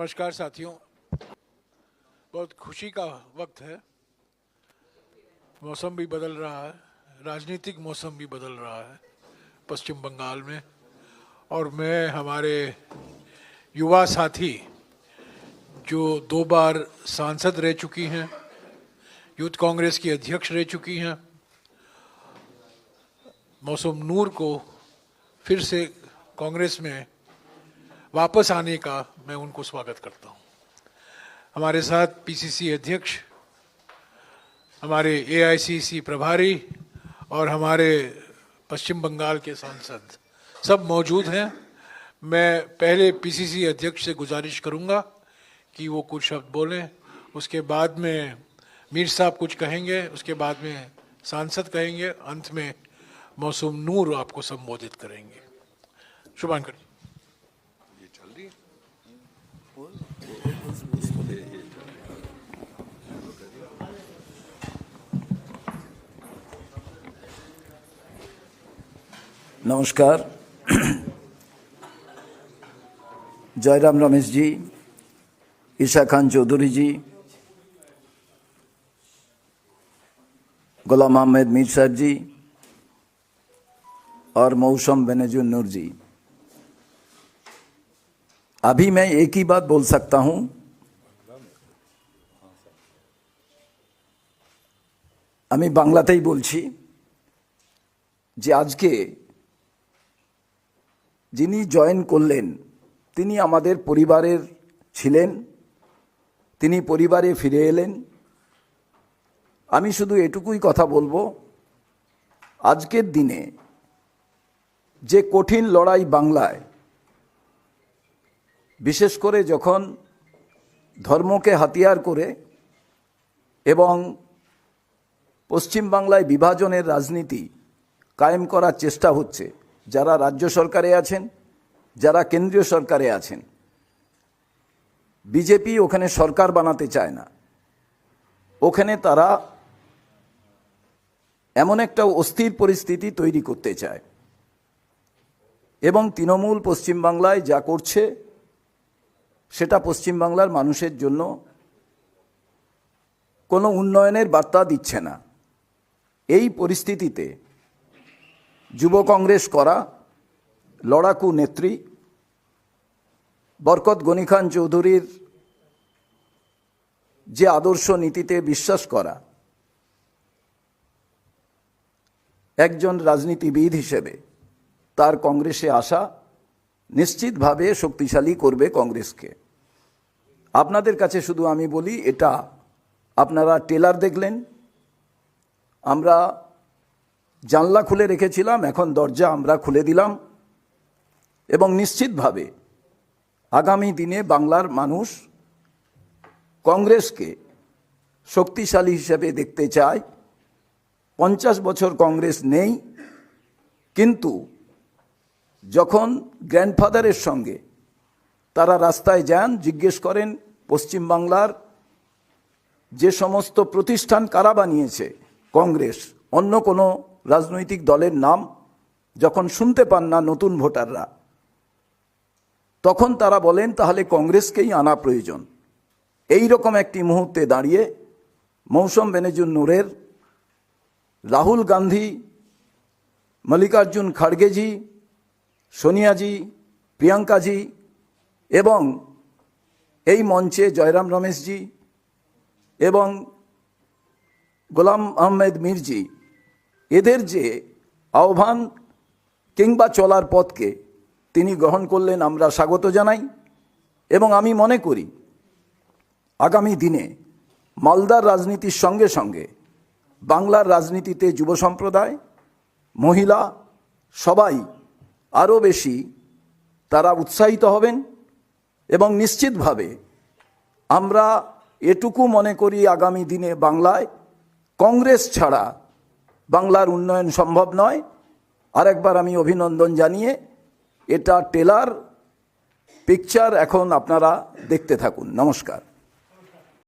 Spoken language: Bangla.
नमस्कार साथियों। बहुत खुशी का वक्त है। मौसम भी बदल रहा है। राजनीतिक मौसम भी बदल रहा है पश्चिम बंगाल में। और मैं, हमारे युवा साथी जो दो बार सांसद रह चुकी हैं, यूथ कांग्रेस की अध्यक्ष रह चुकी हैं, मौसम नूर को फिर से कांग्रेस में वापस आने का मैं उनको स्वागत करता हूँ। हमारे साथ पीसीसी अध्यक्ष, हमारे एआईसीसी प्रभारी और हमारे पश्चिम बंगाल के सांसद सब मौजूद हैं। मैं पहले पीसीसी अध्यक्ष से गुजारिश करूँगा कि वो कुछ शब्द बोलें, उसके बाद में मीर साहब कुछ कहेंगे, उसके बाद में सांसद कहेंगे, अंत में मौसम नूर आपको संबोधित करेंगे। शुभांकर जी। নমস্কার জয়রাম रमेश जी ईशा खान चौधरी जी गुलाम अहमद मीर साहब जी और मौसम बेनजुल नूर जी अभी मैं एक ही बात बोल सकता हूं আমি বাংলাতেই বলছি যে আজকে যিনি জয়েন করলেন তিনি আমাদের পরিবারের ছিলেন তিনি পরিবারে ফিরে এলেন আমি শুধু এটুকুই কথা বলবো আজকের দিনে যে কঠিন লড়াই বাংলায় বিশেষ করে যখন ধর্মকে হাতিয়ার করে এবং পশ্চিমবাংলায় বিভাজনের রাজনীতি কায়েম করার চেষ্টা হচ্ছে, যারা রাজ্য সরকারে আছেন, যারা কেন্দ্রীয় সরকারে আছেন, বিজেপি ওখানে সরকার বানাতে চায় না। ওখানে তারা এমন একটা অস্থির পরিস্থিতি তৈরি করতে চায়। এবং তৃণমূল পশ্চিমবাংলায় যা করছে সেটা পশ্চিমবাংলার মানুষের জন্য কোনো উন্নয়নের বার্তা দিচ্ছে না। এই পরিস্থিতিতে যুব কংগ্রেস করা, লড়াকু নেত্রী বরকত গনি খান চৌধুরীর যে আদর্শ নীতিতে বিশ্বাস করা, একজন রাজনীতিবিদ হিসেবে তার কংগ্রেসে আসা নিশ্চিতভাবে শক্তিশালী করবে কংগ্রেসকে। আপনাদের কাছে শুধু আমি বলি, এটা আপনারা টেলার দেখলেন। আমরা জানলা খুলে রেখেছিলাম, এখন দরজা আমরা খুলে দিলাম। এবং নিশ্চিতভাবে আগামী দিনে বাংলার মানুষ কংগ্রেসকে শক্তিশালী হিসেবে দেখতে চায়। পঞ্চাশ বছর কংগ্রেস নেই, কিন্তু যখন গ্র্যান্ডফাদারের সঙ্গে তারা রাস্তায় যান, জিজ্ঞেস করেন পশ্চিমবাংলার যে সমস্ত প্রতিষ্ঠান কারা বানিয়েছে? কংগ্রেস, অন্য কোনো রাজনৈতিক দলের নাম যখন শুনতে পান না নতুন ভোটাররা, তখন তারা বলেন, তাহলে কংগ্রেসকেই আনা প্রয়োজন। এই রকম একটি মুহূর্তে দাঁড়িয়ে মৌসুম বেনেজুর নূরের রাহুল গান্ধী, মল্লিকার্জুন খাড়গেজি সোনিয়াজি, প্রিয়াঙ্কাজি এবং এই মঞ্চে জয়রাম রমেশজি এবং গোলাম আহমেদ মির্জি, এদের যে আহ্বান কিংবা চলার পথকে তিনি গ্রহণ করলেন আমরা স্বাগত জানাই এবং আমি মনে করি আগামী দিনে মালদার রাজনীতির সঙ্গে সঙ্গে বাংলার রাজনীতিতে যুব সম্প্রদায়, মহিলা, সবাই আরও বেশি তারা উৎসাহিত হবেন এবং নিশ্চিতভাবে আমরা এটুকু মনে করি আগামী দিনে বাংলায় কংগ্রেস ছাড়া বাংলার উন্নয়ন সম্ভব নয়। আরেকবার আমি অভিনন্দন জানিয়ে এটা টেলার পিকচার এখন আপনারা দেখতে থাকুন। নমস্কার।